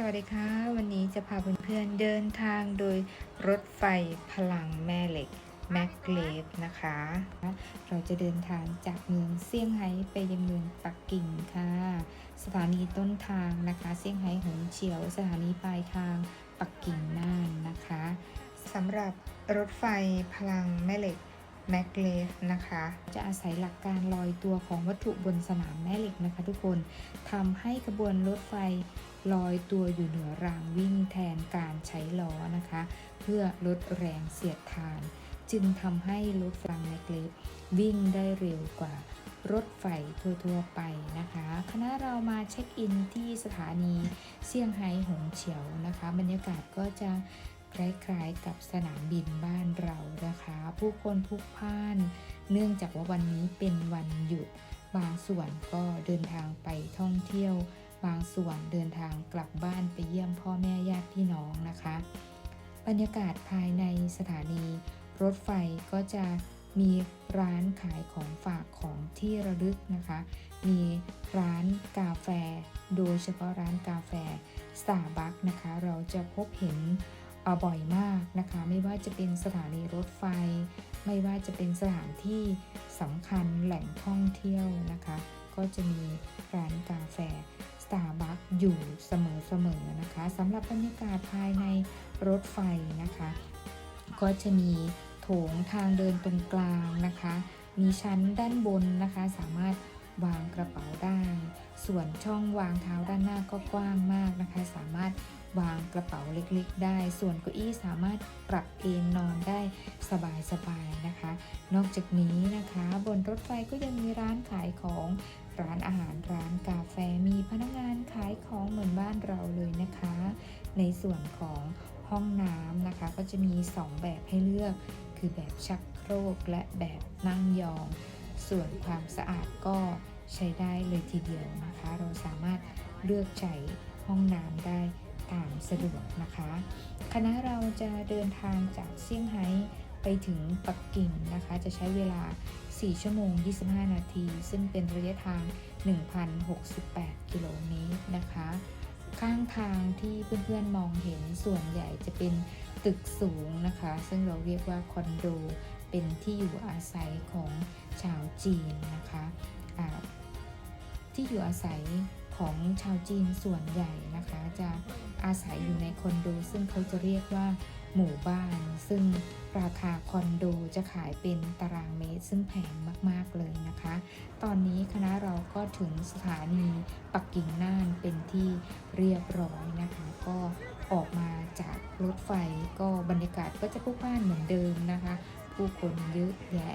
สวัสดีค่ะ วันนี้จะพาเพื่อนๆเดินทางโดยรถไฟพลังแม่เหล็กแมกเลฟนะคะ เราจะเดินทางจากเมืองเซี่ยงไฮ้ไปยังเมืองปักกิ่งค่ะ สถานีต้นทางนะคะเซี่ยงไฮ้หงเฉียว สถานีปลายทางปักกิ่งน่านนะคะสำหรับรถไฟพลังแม่เหล็กแมกเลฟนะคะ จะอาศัยหลักการลอยตัวของวัตถุบนสนามแม่เหล็กนะคะทุกคนทำให้ขบวนรถไฟ ลอยตัวอยู่เหนือรางวิ่งแทนการใช้ล้อนะคะ เพื่อลดแรงเสียดทาน จึงทำให้รถไฟแมกเลฟวิ่งได้เร็วกว่ารถไฟทั่วๆไปนะคะ คณะเรามาเช็คอินที่สถานีเซี่ยงไฮ้หงเฉียวนะคะ บรรยากาศก็จะคล้ายๆกับสนามบินบ้านเรานะคะ ผู้คนพลุกพล่าน เนื่องจากว่าวันนี้เป็นวันหยุด บางส่วนก็เดินทางไปท่องเที่ยว บางส่วนเดินทางกลับบ้านไปเยี่ยมพ่อแม่ญาติพี่น้องนะคะ บรรยากาศภายในสถานี รถไฟก็จะมีร้านขายของฝากของที่ระลึกนะคะ มีร้านกาแฟ โดยเฉพาะร้านกาแฟ Starbucks นะคะ เราจะพบเห็นบ่อยมากนะคะ ไม่ว่าจะเป็นสถานีรถไฟ ไม่ว่าจะเป็นสถานที่สำคัญแหล่งท่องเที่ยวนะคะ ก็จะมีร้านกาแฟ อยู่เสมอๆนะคะสำหรับบรรยากาศภายในรถไฟนะคะ ก็จะมีโถงทางเดินตรงกลางนะคะ มีชั้นด้านบนนะคะ สามารถวางกระเป๋าได้ ส่วนช่องวางเท้าด้านหน้าก็กว้างมากนะคะ สามารถวางกระเป๋าเล็กๆ ได้ ส่วนเก้าอี้สามารถปรับเอนนอนได้สบายๆนะคะ นอกจากนี้นะคะ บนรถไฟก็ยังมีร้านขายของ ร้านอาหาร ร้านกาแฟ มีพนักงาน ขายของเหมือนบ้านเราเลยนะคะ ในส่วนของห้องน้ำนะคะ ก็จะมี 2 แบบให้เลือก คือแบบชักโครกและแบบนั่งยอง ส่วนความสะอาดก็ใช้ได้เลยทีเดียวนะคะ เราสามารถเลือกใช้ห้องน้ำได้ตามสะดวกนะคะ คณะเราจะเดินทางจากเซี่ยงไฮ้ ไปถึงปักกิ่งนะคะ จะใช้เวลา 4 ชั่วโมง 25 นาที ซึ่งเป็นระยะทาง 1,068 กิโลเมตรนะคะ ข้างทางที่เพื่อนๆมองเห็นส่วนใหญ่จะเป็นตึกสูงนะคะ ซึ่งเราเรียกว่าคอนโด เป็นที่อยู่อาศัยของชาวจีนนะคะ ที่อยู่อาศัย ของชาวจีนส่วนใหญ่นะคะ จะอาศัยอยู่ในคอนโด ซึ่งเขาจะเรียกว่าหมู่บ้าน ซึ่งราคาคอนโดจะขายเป็นตารางเมตร ซึ่งแพงมาก ๆ เลยนะคะ ตอนนี้คณะเราก็ถึงสถานีปักกิ่งน่านเป็นที่เรียบร้อยนะคะ ก็ออกมาจากรถไฟก็บรรยากาศก็จะพลุกพล่านเหมือนเดิมนะคะ ผู้คนเยอะแยะ